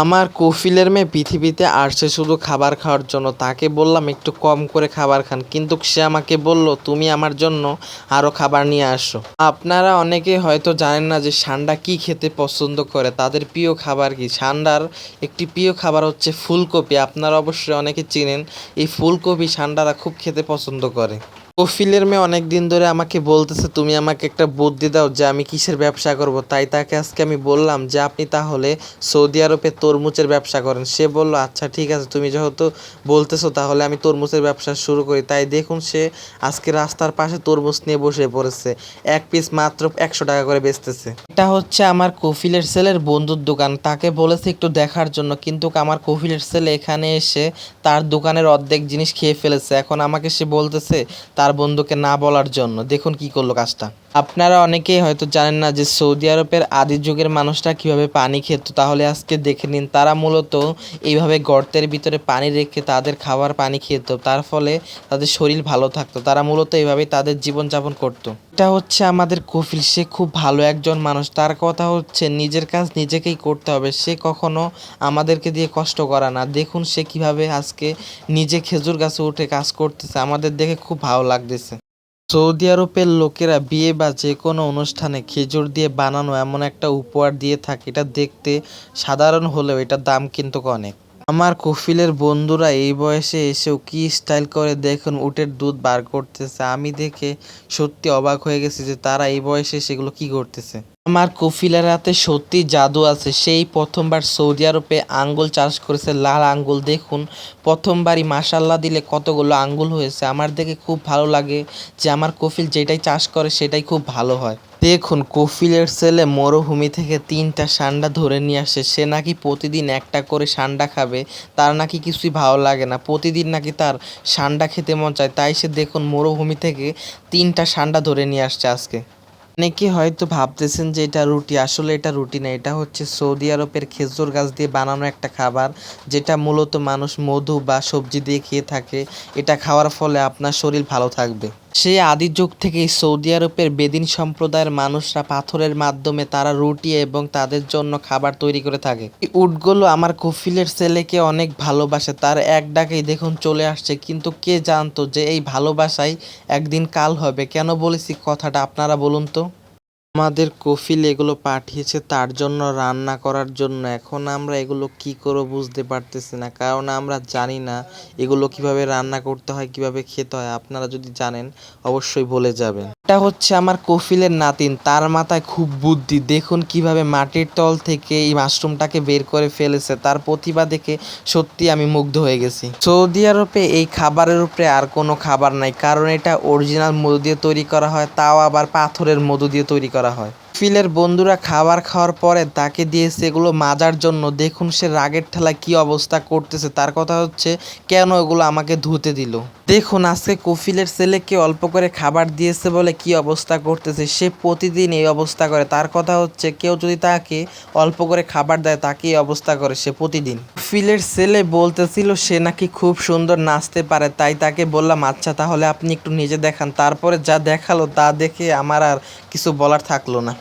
আমার কফিলের মেয়ে পৃথিবীতে আসছে শুধু খাবার খাওয়ার জন্য। তাকে বললাম, একটু কম করে খাবার খান। কিন্তু সে আমাকে বলল, তুমি আমার জন্য আরও খাবার নিয়ে আসো। আপনারা অনেকে হয়তো জানেন না যে সান্ডা কি খেতে পছন্দ করে। তাদের প্রিয় খাবার কি? সান্ডার একটি প্রিয় খাবার হচ্ছে ফুলকপি। আপনারা অবশ্যই অনেকে চিনেন, এই ফুলকপি সান্ডারা খুব খেতে পছন্দ করে। কফিলের মেয়ে অনেক দিন ধরে আমাকে বলতেছে, তুমি আমাকে একটা বুদ্ধি দাও যে আমি কিসের ব্যবসা করব? তাই তাকে আজকে আমি বললাম যে, আপনি তাহলে সৌদি আরবে তরমুজের ব্যবসা করেন। সে বলল আচ্ছা ঠিক আছে, তুমি যেহেতু বলতেছো, তাহলে আমি তরমুজের ব্যবসা শুরু করি। তাই দেখুন সে আজকে রাস্তার পাশে তরমুজ নিয়ে বসে পড়েছে। এক পিস মাত্র একশো টাকা করে বেচতেছে। এটা হচ্ছে আমার কফিলের সেলের বন্ধুর দোকান। তাকে বলেছে একটু দেখার জন্য, কিন্তু আমার কফিলের ছেলে এখানে এসে তার দোকানের অর্ধেক জিনিস খেয়ে ফেলেছে। এখন আমাকে সে বলতেছে তার বন্ধুকে না বলার জন্য। দেখুন কি করল কাজটা। আপনারা অনেকেই হয়তো জানেন না যে সৌদি আরবের আদি যুগের মানুষরা কীভাবে পানি খেত। তাহলে আজকে দেখে নিন, তারা মূলত এইভাবে গর্তের ভিতরে পানি রেখে তাদের খাবার পানি খেত। তার ফলে তাদের শরীর ভালো থাকতো। তারা মূলত এইভাবেই তাদের জীবনযাপন করতো। এটা হচ্ছে আমাদের কফিল। সে খুব ভালো একজন মানুষ। তার কথা হচ্ছে, নিজের কাজ নিজেকেই করতে হবে। সে কখনো আমাদেরকে দিয়ে কষ্ট করা না। দেখুন সে কীভাবে আজকে নিজে খেজুর গাছে উঠে কাজ করতেছে। আমাদের দেখে খুব ভালো লাগতেছে। সৌদি আরবের লোকেরা বিয়ে বা যে কোনো অনুষ্ঠানে খেজুর দিয়ে বানানো এমন একটা উপহার দিয়ে থাকে, এটা দেখতে সাধারণ হলেও এটার দাম কিন্তু অনেক। আমার কফিলের বন্ধুরা এই বয়সে এসেও কি স্টাইল করে দেখুন উটের দুধ বার করতেছে, আমি দেখে সত্যি অবাক হয়ে গেছি যে তারা এই বয়সে সেগুলো কি করতেছে। আমার কফিলের হাতে সত্যি জাদু আছে। সেই প্রথমবার সৌদি আরবে আঙ্গুল চাষ করেছে, লাল আঙ্গুল। দেখুন, প্রথমবারই মাসাল্লাহ দিলে কতগুলো আঙ্গুল হয়েছে। আমার দেখে খুব ভালো লাগে যে আমার কফিল যেটাই চাষ করে সেটাই খুব ভালো হয়। দেখুন, কফিলের ছেলে মরুভূমি থেকে তিনটা সান্ডা ধরে নিয়ে আসে। সে নাকি প্রতিদিন একটা করে সান্ডা খাবে, তার নাকি কিছুই ভালো লাগে না। প্রতিদিন নাকি তার সান্ডা খেতে মন চায়। তাই সে দেখুন মরুভূমি থেকে তিনটা সান্ডা ধরে নিয়ে আসছে আজকে। অনেকে হয়তো ভাবতেছেন যে এটা রুটি। আসলে এটা রুটি না, এটা হচ্ছে সৌদি আরবের খেজুর গাছ দিয়ে বানানো একটা খাবার, যেটা মূলত মানুষ মধু বা সবজি দিয়ে খেয়ে থাকে। এটা খাওয়ার ফলে আপনার শরীর ভালো থাকবে। সেই আদি যুগ থেকেই সৌদি আরবের বেদিন সম্প্রদায়ের মানুষরা পাথরের মাধ্যমে তারা রুটি এবং তাদের জন্য খাবার তৈরি করে থাকে। এই উটগুলো আমার কফিলের ছেলেকে অনেক ভালোবাসে, তার এক ডাকেই দেখুন চলে আসছে, কিন্তু কে জানতো যে এই ভালোবাসাই একদিন কাল হবে? কেন বলেছি কথাটা আপনারা বলুন তো। আমাদের কফিল এগুলো পাঠিয়েছে তার জন্য রান্না করার জন্য। এখন আমরা এগুলো কি করে বুঝতে পারতেছি না, কারণ আমরা জানি না এগুলো কীভাবে রান্না করতে হয়, কীভাবে খেতে হয়। আপনারা যদি জানেন, অবশ্যই বলে যাবেন। এটা হচ্ছে আমার কফিলের নাতিন। তার মাথায় খুব বুদ্ধি। দেখুন কীভাবে মাটির তল থেকে এই মাশরুমটাকে বের করে ফেলেছে। তার প্রতিভা দেখে সত্যি আমি মুগ্ধ হয়ে গেছি। সৌদি আরবে এই খাবারের উপরে আর কোনো খাবার নাই। কারণ এটা অরিজিনাল মধু দিয়ে তৈরি করা হয়, তাও আবার পাথরের মধু দিয়ে তৈরি করা হয়। ফিলের বন্ধুরা খাবার খাওয়ার পরে তাকে দিয়েছে এগুলো মাজার জন্য। দেখুন সে রাগের ঠেলায় কি অবস্থা করতেছে। তার কথা হচ্ছে, কেন এগুলো আমাকে ধুতে দিল? দেখুন, আজকে কফিলের ছেলেকে অল্প করে খাবার দিয়েছে বলে কি অবস্থা করতেছে? সে প্রতিদিন এই অবস্থা করে। তার কথা হচ্ছে, কেউ যদি তাকে অল্প করে খাবার দেয়, তাকে এই অবস্থা করে সে প্রতিদিন। কফিলের ছেলে বলতেছিল, সে নাকি খুব সুন্দর নাচতে পারে। তাই তাকে বললাম আচ্ছা তাহলে আপনি একটু নিজে দেখান। তারপরে যা দেখাল, তা দেখে আমার আর কিছু বলার থাকল না।